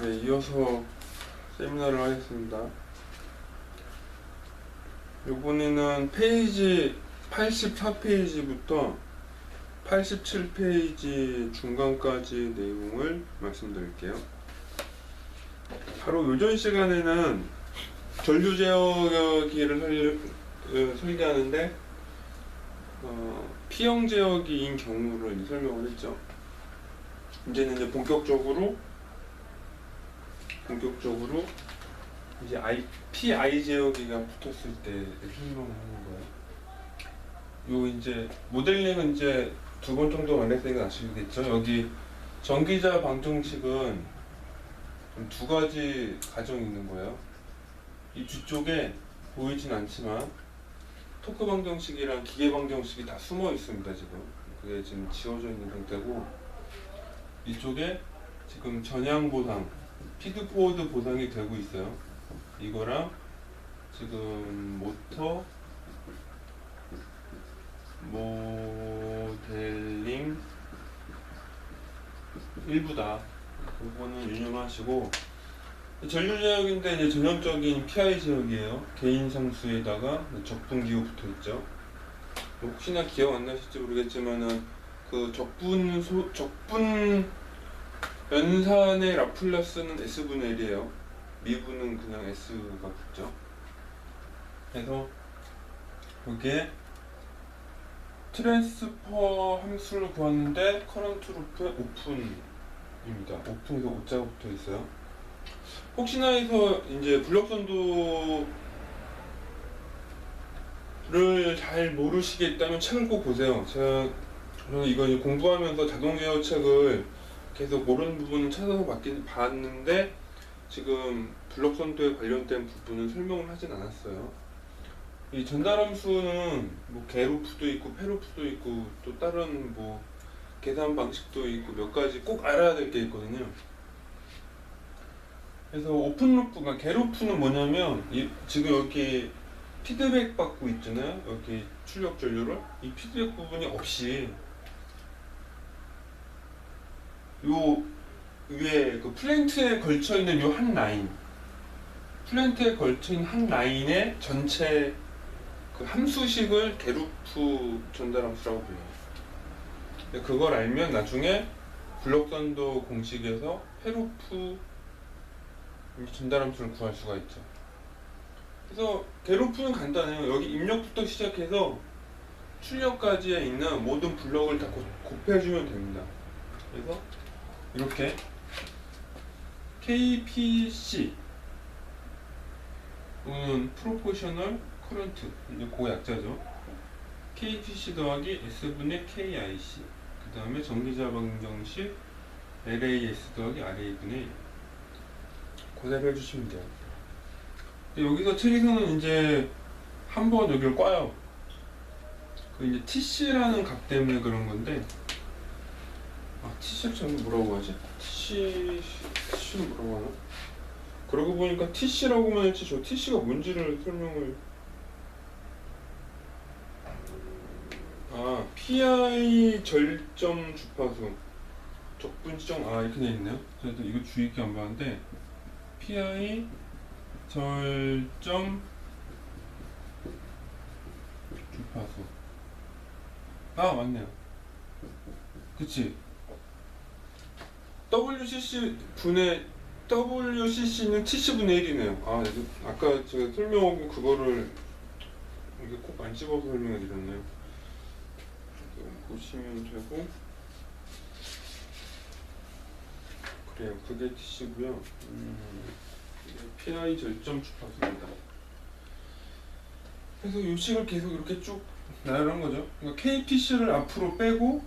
네, 이어서 세미나를 하겠습니다. 이번에는 페이지 84페이지부터 87페이지 중간까지 내용을 말씀드릴게요. 바로 요전 시간에는 전류 제어기를 설, 어, 설계하는데 어, P형 제어기인 경우를 설명을 했죠. 이제는 이제 본격적으로 본격적으로 이제 I, PI 제어기가 붙었을 때 설명을 하는 거예요. 요 이제 모델링은 이제 두 번 정도 완료했으니까 아시겠죠? 여기 전기자 방정식은 좀두 가지 가정이 있는 거예요. 이 뒤쪽에 보이진 않지만 토크 방정식이랑 기계 방정식이 다 숨어 있습니다 지금. 그게 지금 지워져 있는 상태고 이쪽에 지금 전향 보상, 피드포워드 보상이 되고 있어요. 이거랑 지금 모터 모델링 일부다. 그거는 유념하시고 전류 제어기인데 이제 전형적인 PI 제어기예요. 개인 상수에다가 적분 기호 붙어 있죠. 혹시나 기억 안 나실지 모르겠지만은 그 적분 소 적분 연산의 라플라스는 S분의 1이에요. 미분은 그냥 S가 붙죠. 그래서 여기에 트랜스퍼 함수를 구하는데 커런트 루프의 오픈입니다. 오픈에서 오자가 붙어 있어요. 혹시나 해서 이제 블록선도를 잘 모르시겠다면 책을 꼭 보세요. 제가 저는 이거 공부하면서 자동 제어 책을 계속 모르는 부분을 찾아서 받긴 봤는데 지금 블록 선도에 관련된 부분은 설명을 하진 않았어요. 이 전달함수는 뭐 개루프도 있고 페루프도 있고 또 다른 뭐 계산 방식도 있고 몇 가지 꼭 알아야 될 게 있거든요. 그래서 오픈루프, 그러니까 개루프는 뭐냐면 이, 지금 여기 피드백 받고 있잖아요. 여기 출력 전류를 이 피드백 부분이 없이 요 위에 그 플랜트에 걸쳐 있는 요 한 라인 플랜트에 걸쳐 있는 한 라인의 전체 그 함수식을 게루프 전달 함수라고 불러요. 그걸 알면 나중에 블록선도 공식에서 페루프 전달 함수를 구할 수가 있죠. 그래서 게루프는 간단해요. 여기 입력부터 시작해서 출력까지에 있는 모든 블럭을 다 곱- 곱해주면 됩니다. 그래서 이렇게 KPC 또는 프로포셔널 커런트 이제 그 약자죠. KPC 더하기 S분의 KIC 그 다음에 전기자 방정식 LAS 더하기 RA분의 1 고대로 해주시면 돼요. 여기서 책에서는 이제 한 번 여기를 꽈요. 그 이제 TC라는 값 때문에 그런 건데 아, TC를 저는 뭐라고 하지? TC, TC는 뭐라고 하나? 그러고 보니까 TC라고만 했지 저 TC가 뭔지를 설명을 아, PI 절점 주파수 적분 지정 아 이렇게 돼 있네요. 저도 이거 주의 깊게 안 봤는데 PI 절점 주파수 아 맞네요. 그치 WCC 분의 WCC는 70분의 1이네요. 아, 아까 제가 설명하고 그거를 이게 꼭 안 집어서 설명해 드렸네요. 보시면 되고 그래요. 그게 TC고요. 음, PI 절점 주파수입니다. 그래서 이 식을 계속 이렇게 쭉 나열한 거죠. 그러니까 KPC를 앞으로 빼고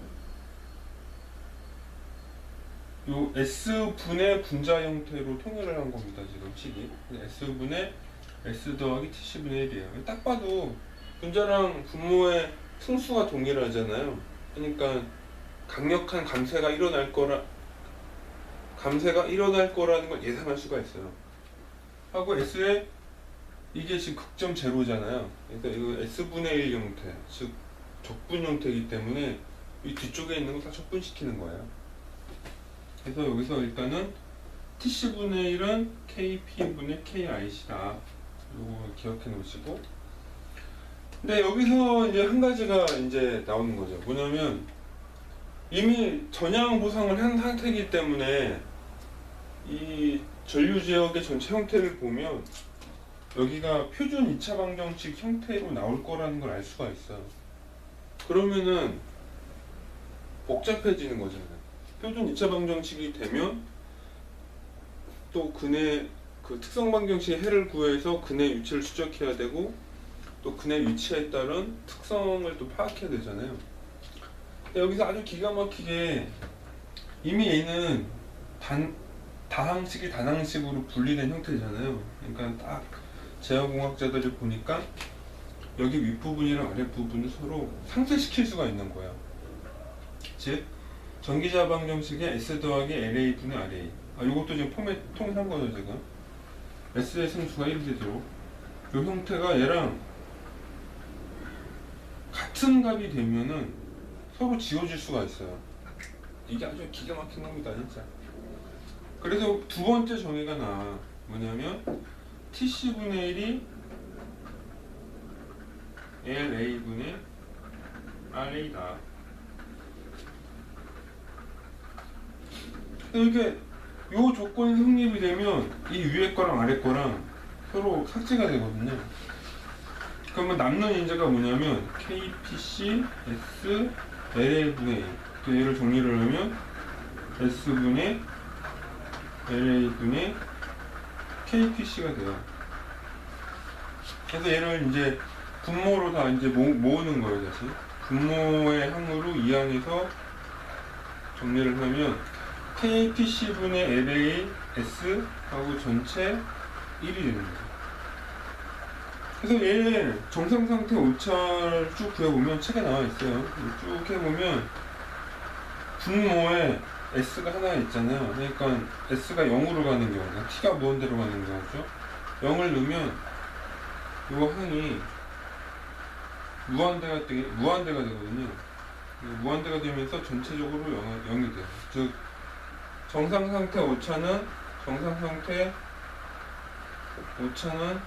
요 S분의 분자 형태로 통일을 한 겁니다, 지금 식이. S분의 S 더하기 TC분의 1이에요. 딱 봐도 분자랑 분모의 승수가 동일하잖아요. 그러니까 강력한 감쇄가 일어날 거라, 감쇄가 일어날 거라는 걸 예상할 수가 있어요. 하고 S에 이게 지금 극점 제로잖아요. 그러니까 이거 S분의 1 형태, 즉 적분 형태이기 때문에 이 뒤쪽에 있는 거 다 적분시키는 거예요. 그래서 여기서 일단은 TC분의 1은 KP분의 KIC다. 요거 기억해 놓으시고. 근데 여기서 이제 한 가지가 이제 나오는 거죠. 뭐냐면 이미 전향 보상을 한 상태이기 때문에 이 전류 지역의 전체 형태를 보면 여기가 표준 2차 방정식 형태로 나올 거라는 걸 알 수가 있어요. 그러면은 복잡해지는 거잖아요. 표준 2차 방정식이 되면 또 근의 그 특성 방정식의 해를 구해서 근의 위치를 추적해야 되고 또 근의 위치에 따른 특성을 또 파악해야 되잖아요. 여기서 아주 기가 막히게 이미 얘는 단 다항식이 단항식으로 분리된 형태잖아요. 그러니까 딱 제어공학자들이 보니까 여기 윗부분이랑 아랫부분을 서로 상쇄시킬 수가 있는 거예요. 즉 전기자 방정식의 S 더하기 LA 분의 RA 아, 이것도 지금 포맷 통일한 거죠 지금? S의 승수가 1이 되도록 이 형태가 얘랑 같은 값이 되면은 서로 지워질 수가 있어요. 이게 아주 기가 막힌 겁니다 진짜. 그래서 두 번째 정의가 나와 뭐냐면 TC분의 1이 LA분의 RA다 이렇게 요 조건이 성립이 되면 이 위에 거랑 아래 거랑 서로 삭제가 되거든요. 그러면 남는 인자가 뭐냐면 KPC S LA분의 1. 그 얘를 정리를 하면 S분의 LA분의 KPC가 돼요. 그래서 얘를 이제 분모로 다 이제 모, 모으는 거예요, 다시. 분모의 항으로 이항해서 정리를 하면 KPC분의 LA S 하고 전체 1이 되는 거죠. 그래서 얘 정상 상태 오차를 쭉 구해보면 책에 나와 있어요. 쭉 해보면 분모에 S가 하나 있잖아요. 그러니까 S가 0으로 가는 경우, 그러니까 T가 무한대로 가는 경우죠. 0을 넣으면 이 항이 무한대가 되게 무한대가 되거든요. 무한대가 되면서 전체적으로 0, 0이 돼요. 즉 정상 상태 오차는 정상 상태 오차는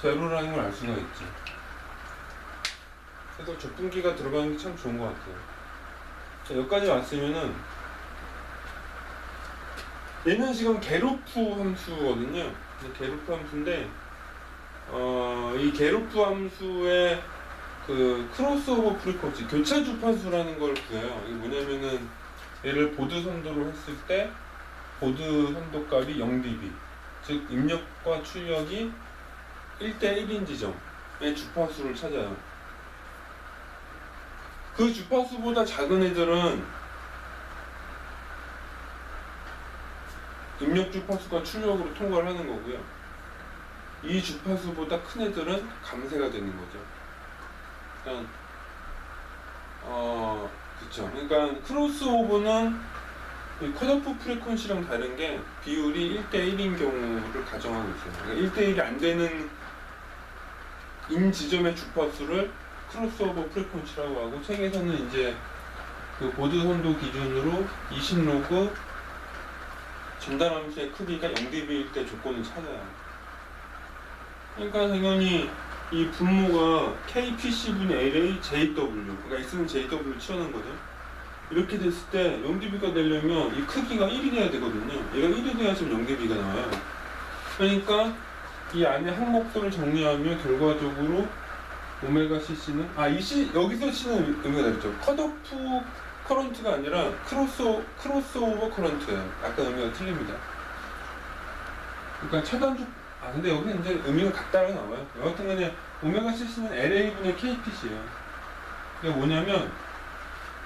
제로라는 걸 알 수가 있지. 그래서 적분기가 들어가는 게 참 좋은 것 같아요. 자, 여기까지 왔으면은 얘는 지금 게로프 함수거든요. 게로프 함수인데 어, 이 게로프 함수의 그 크로스오버 프리퀀시 교차 주파수라는 걸 구해요. 이게 뭐냐면은 얘를 보드 선도로 했을 때 보드 선도 값이 0dB 즉 입력과 출력이 1대1인 지점의 주파수를 찾아요. 그 주파수보다 작은 애들은 입력 주파수가 출력으로 통과를 하는 거고요. 이 주파수보다 큰 애들은 감쇄가 되는 거죠. 그러니까 어 그쵸. 그러니까 크로스오버는 이 컷오프 프리퀀시랑 다른 게 비율이 1대1인 경우를 가정하고 있어요. 그러니까 1대1이 안 되는 인 지점의 주파수를 크로스오버 프리퀀시라고 하고 책에서는 이제 그 보드 선도 기준으로 20로그 전달 함수의 크기가 0dB일 때 조건을 찾아요. 그러니까 당연히 이 분모가 KPC분의 LA JW 그러니까 X는 JW 치워놓은 거죠. 이렇게 됐을 때 0dB가 되려면 이 크기가 1이 돼야 되거든요. 얘가 1이 돼야 지금 0dB가 나와요. 그러니까 이 안에 항목수를 정리하면 결과적으로 오메가 CC는 아 이 C 여기서 C는 의미가 다르죠. 컷오프 커런트가 아니라 크로스 크로스오버 커런트예요. 아까 의미가 틀립니다. 그러니까 차단주 아 근데 여기 이제 의미가 같다고 나와요. 여하튼 간에 오메가 CC는 LA분의 KPC예요. 이게 뭐냐면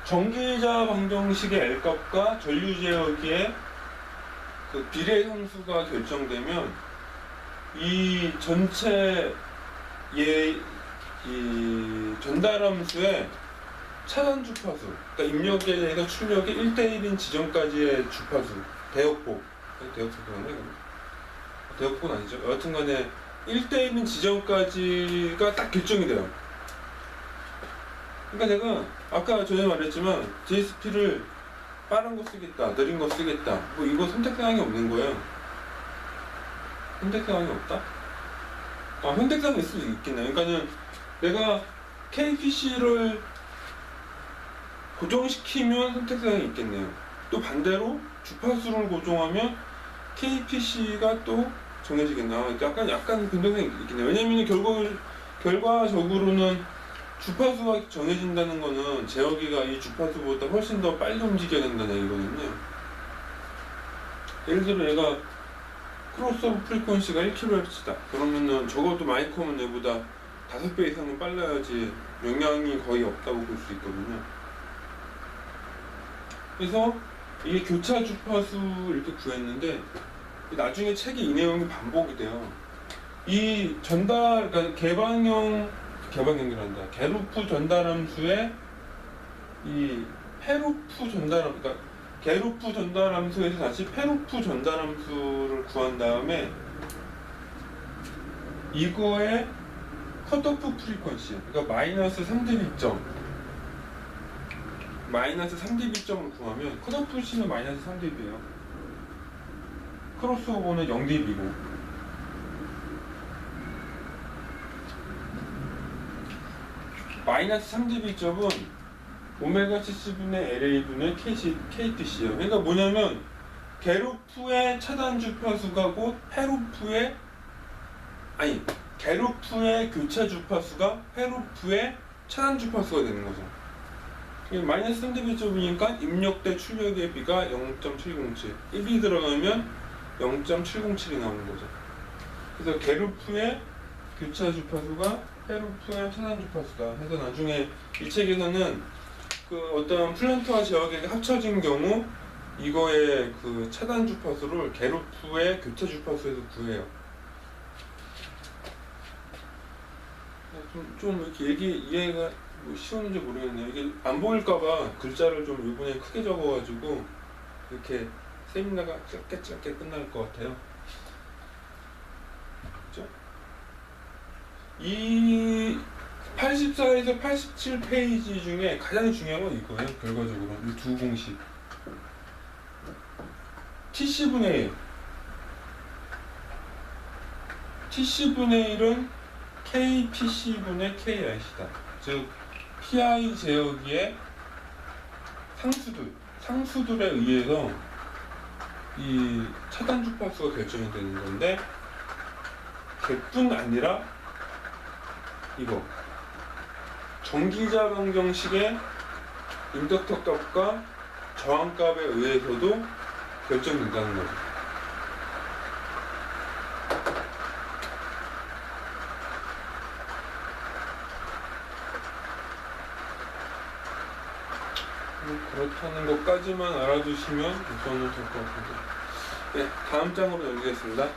전기자 방정식의 L값과 전류 제어기의 그 비례 함수가 결정되면 이 전체 얘이 전달 함수의 차단 주파수, 그러니까 입력에 대해서 출력의 1대1인 지점까지의 주파수, 대역폭, 대역폭이라고 하나 대역폭은 아니죠. 여하튼 간에 1대1인 지점까지가 딱 결정이 돼요. 그러니까 내가 아까 전에 말했지만 JSP를 빠른 거 쓰겠다, 느린 거 쓰겠다. 뭐 이거 선택 사항이 없는 거예요. 선택 사항이 없다? 아, 선택 사항이 있을 수 있겠네. 그러니까는 내가 KPC를 고정시키면 선택 사항이 있겠네요. 또 반대로 주파수를 고정하면 KPC가 또 정해지겠나. 아, 약간 약간 변동성이 있겠네요. 왜냐면 결과 결과적으로는 주파수가 정해진다는 거는 제어기가 이 주파수보다 훨씬 더 빨리 움직여야 된다는 얘기거든요. 예를 들어 얘가 크로스오버 프리퀀시가 1kHz다. 그러면은 적어도 마이크로는 얘보다 5배 이상은 빨라야지 영향이 거의 없다고 볼 수 있거든요. 그래서 이게 교차 주파수 이렇게 구했는데 나중에 책에 이 내용이 반복이 돼요. 이 전달, 그러니까 개방형, 개방형이란다. 게루프 전달함수에 이 페루프 전달함, 그러니까 게루프 전달함수에서 다시 페루프 전달함수를 구한 다음에 이거의 컷오프 프리퀀시, 그러니까 마이너스 3dB점, 마이너스 3dB점을 구하면 컷오프 시는 마이너스 3dB예요. 크로스오버는 0dB고 마이너스 3dB점은 오메가 CC분의 LA분의 KPC예요. 그러니까 뭐냐면 게루프의 차단 주 파수가 곧 페루프의 아니 게루프의 교차 주파수가 페루프의 차단 주파수가 되는 거죠. 이게 마이너스 3dB점이니까 입력 대 출력의 비가 0.707 1이 들어가면 0.707이 나오는 거죠. 그래서 게루프의 교차 주파수가 페루프의 차단 주파수다 해서 나중에 이 책에서는 그 어떤 플랜트와 제어기가 합쳐진 경우 이거의 그 차단 주파수를 게루프의 교차 주파수에서 구해요. 좀, 좀 이렇게 얘기 이해가 뭐 쉬운지 모르겠네요. 이게 안 보일까봐 글자를 좀 이번에 크게 적어가지고 이렇게 세미나가 짧게 짧게 끝날 것 같아요. 이 84에서 87페이지 중에 가장 중요한 건 이거예요. 결과적으로 이 두 공식. TC분의 1. TC분의 1은 KPC분의 KIC다. 즉 PI 제어기의 상수들, 상수들에 의해서 이 차단 주파수가 결정이 되는 건데 그뿐 아니라 이거 전기자 변경식의 인덕터 값과 저항 값에 의해서도 결정된다는 거죠. 뭐 그렇다는 것까지만 알아두시면 우선은 될 것 같은데. 네, 다음 장으로 넘기겠습니다.